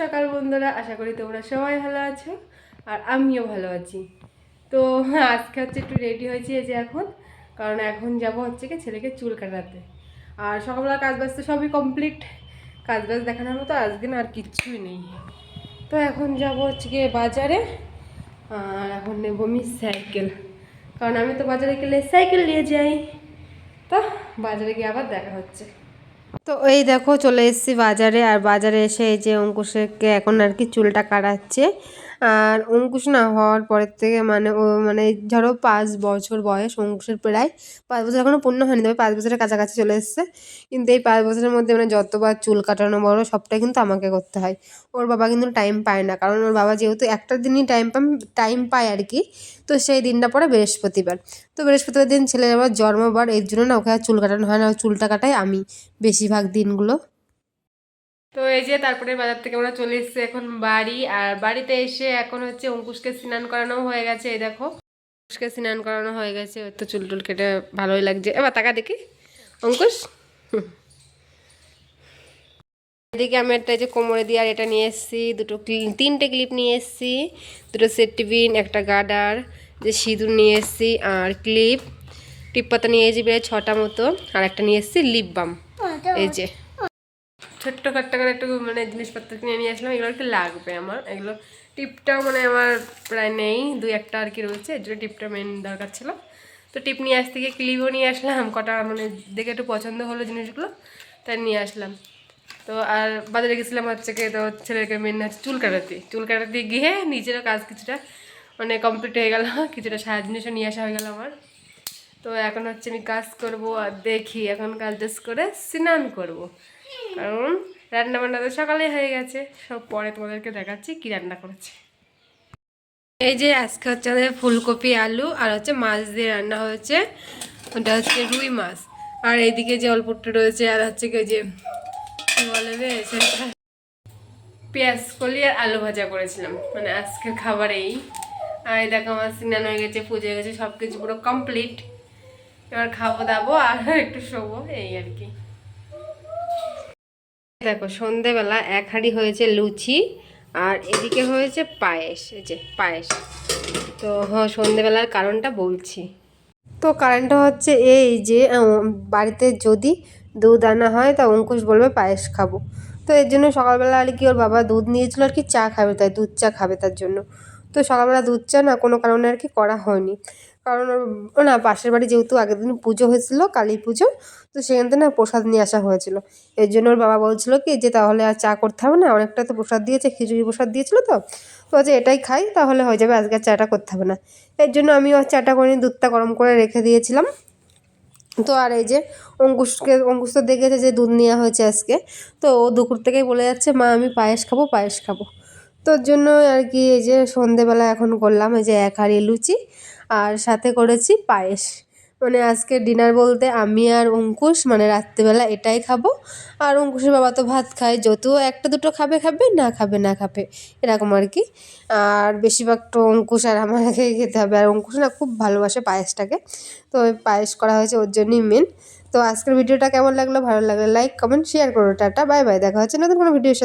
সকাল বন্ধুরা, আশা করি তোমরা সবাই ভালো আছো আর আমিও ভালো আছি। তো আজকে হচ্ছে একটু রেডি হয়েছি এই যে এখন, কারণ এখন যাব হচ্ছে কি ছেলেকে চুল কাটাতে। আর সকালবেলা কাজ বাজ তো সবই কমপ্লিট কাজ বাজ দেখানোর মতো আজকে না আর কিচ্ছুই নেই। তো এখন যাব হচ্ছে গিয়ে বাজারে, আর এখন নেব আমি সাইকেল কারণ আমি তো বাজারে গেলে সাইকেল নিয়ে যাই। তো বাজারে গিয়ে আবার দেখা হচ্ছে। তো এই দেখো চলে এসেছি বাজারে, আর বাজারে এসে এই যে অঙ্কুশকে এখন আর কি চুলটা কাটাচ্ছে আর অঙ্কুশ না হওয়ার পরের থেকে মানে ও মানে ধরো পাঁচ বছর বয়স, অঙ্কুশের প্রায় পাঁচ বছর এখনও পূর্ণ হয়নি, তবে পাঁচ বছরের কাছাকাছি চলে এসছে। কিন্তু এই পাঁচ বছরের মধ্যে মানে যতবার চুল কাটানো বড়, সবটাই কিন্তু আমাকে করতে হয়। ওর বাবা কিন্তু টাইম পায় না, কারণ ওর বাবা যেহেতু একটা দিনই টাইম পাম টাইম পায় আর কি, তো সেই দিনটা পরে বৃহস্পতিবার। তো বৃহস্পতিবার দিন ছেলের আবার জন্মবার, এর জন্য না ওকে আর চুল কাটানো হয় না চুলটা কাটাই আমি বেশিরভাগ দিনগুলো। তো এই যে তারপরে বাজার থেকে আমরা চলে এসেছি এখন বাড়ি আর বাড়িতে এসে এখন হচ্ছে অঙ্কুশকে স্নান করানো হয়ে গেছে এই দেখো। অঙ্কুশকে স্নান করানো হয়ে গেছে ওর তো চুল টুল কেটে ভালোই লাগছে। এবার তাকা দেখি। অঙ্কুশ। এদিকে আমি একটা এই যে কোমরে দিয়ে আর এটা নিয়ে এসেছি দুটো তিনটে ক্লিপ নিয়ে এসেছি দুটো সেট টিফিন একটা গার্ডার যে সিঁদুর নিয়ে এসেছি আর ক্লিপ টিপ পাতা নিয়ে এসেছি প্রায় ছটা মতো আর একটা নিয়ে এসেছি লিপ বাম। এই যে। ছোট্ট খাট্ট করে একটু মানে জিনিসপত্র কিনে নিয়ে আসলাম। এগুলো একটু লাগবে আমার। এগুলো টিপটাও মানে আমার প্রায় নেই। দুই একটা আর কি রয়েছে। এর জন্য টিপটা মেন দরকার ছিল। তো টিপ নিয়ে আসতে গিয়ে ক্লিপও নিয়ে আসলাম। কটা মানে দেখে একটু পছন্দ হলো জিনিসগুলো, তাই নিয়ে আসলাম। তো আর বাজারে গেছিলাম হচ্ছে কি তো ছেলেকে মেন হচ্ছে চুল কাটাতে। চুল কাটাতে গিয়ে নিজেরও কাজ কিছুটা মানে কমপ্লিট হয়ে গেল। কিছুটা সারা জিনিসও নিয়ে আসা হয়ে গেল আমার। তো এখন হচ্ছে আমি কাজ করব আর দেখি। এখন কাজ করে স্নান করব। কারণ রান্না বান্না তো সকালে হয়ে গেছে। সব পরে তোমাদেরকে দেখাচ্ছি কি রান্না করেছি। এই যে আজকে হচ্ছে আমাদের ফুলকপি, আলু আর হচ্ছে মাছ দিয়ে রান্না হয়েছে। ওটা হচ্ছে রুই মাছ। আর এইদিকে যে অল্পটা রয়েছে আর হচ্ছে কি যে বলে পেঁয়াজ কলি আর আলু ভাজা করেছিলাম। মানে আজকের খাবার এই। আর এই দেখো আমার স্নান হয়ে গেছে, পুজো হয়ে গেছে সব কিছু পুরো কমপ্লিট এবার খাব, দাবো আর একটু শোবো, এই আর কি। দেখো, সন্ধেবেলা এক হাঁড়ি হয়েছে লুচি আর এদিকে হয়েছে পায়েস, এই যে পায়েস। তো হ্যাঁ সন্ধেবেলার কারণটা বলছি। তো কারণটা হচ্ছে এই যে বাড়িতে যদি দুধ আনা হয়, তা অঙ্কুশ বলবে পায়েস খাব। তো এর জন্য সকালবেলা আর কি ওর বাবা দুধ নিয়েছিল আর কি চা খাবে, তাই দুধ চা খাবে তার জন্য। তো সকালবেলা দুধ চা না কোনো কারণে আর কি করা হয়নি। কারণ না পাশের বাড়ি যেহেতু আগের দিন পুজো হয়েছিল, কালী পুজো, তো সেখান থেকে না প্রসাদ নিয়ে আসা হয়েছিল। এর জন্য ওর বাবা বলছিল কি যে তাহলে আর চা করতে হবে না, অনেকটা তো প্রসাদ দিয়েছে, খিচুড়ি প্রসাদ দিয়েছিল তো। তো যে এটাই খাই, তাহলে হয়ে যাবে, আজকে চাটা করতে হবে না। এর জন্য আমি আর চাটা করে দুধটা গরম করে রেখে দিয়েছিলাম। তো আর এই যে অঙ্কুশকে, অঙ্কুশ তো দেখেছে যে দুধ নেওয়া হয়েছে আজকে। তো ও দুপুর থেকেই বলে যাচ্ছে, মা, আমি পায়েস খাব পায়েস খাব। তো ওর জন্য আর কি এই যে সন্ধেবেলা এখন করলাম, এই যে এক হাঁড়ি লুচি আর সাথে করেছি পায়েস। মানে আজকে ডিনার বলতে আমি আর অঙ্কুশ মানে রাত্রিবেলা এটাই খাব। আর অঙ্কুশের বাবা তো ভাত খায়, যদিও একটা দুটো খাবে খাবে, না খাবে না খাবে, এরকম আর কি। আর বেশিরভাগ তো অঙ্কুশ আর আমাকে খেতে হবে। আর অঙ্কুশ না খুব ভালোবাসে পায়েসটাকে, তো পায়েস করা হয়েছে ওর জন্যই মেন তো আজকের ভিডিওটা কেমন লাগল? ভালো লাগলে লাইক কমেন্ট শেয়ার করো, টাটা বাই বাই দেখা হচ্ছে নতুন কোনো ভিডিওর সাথে।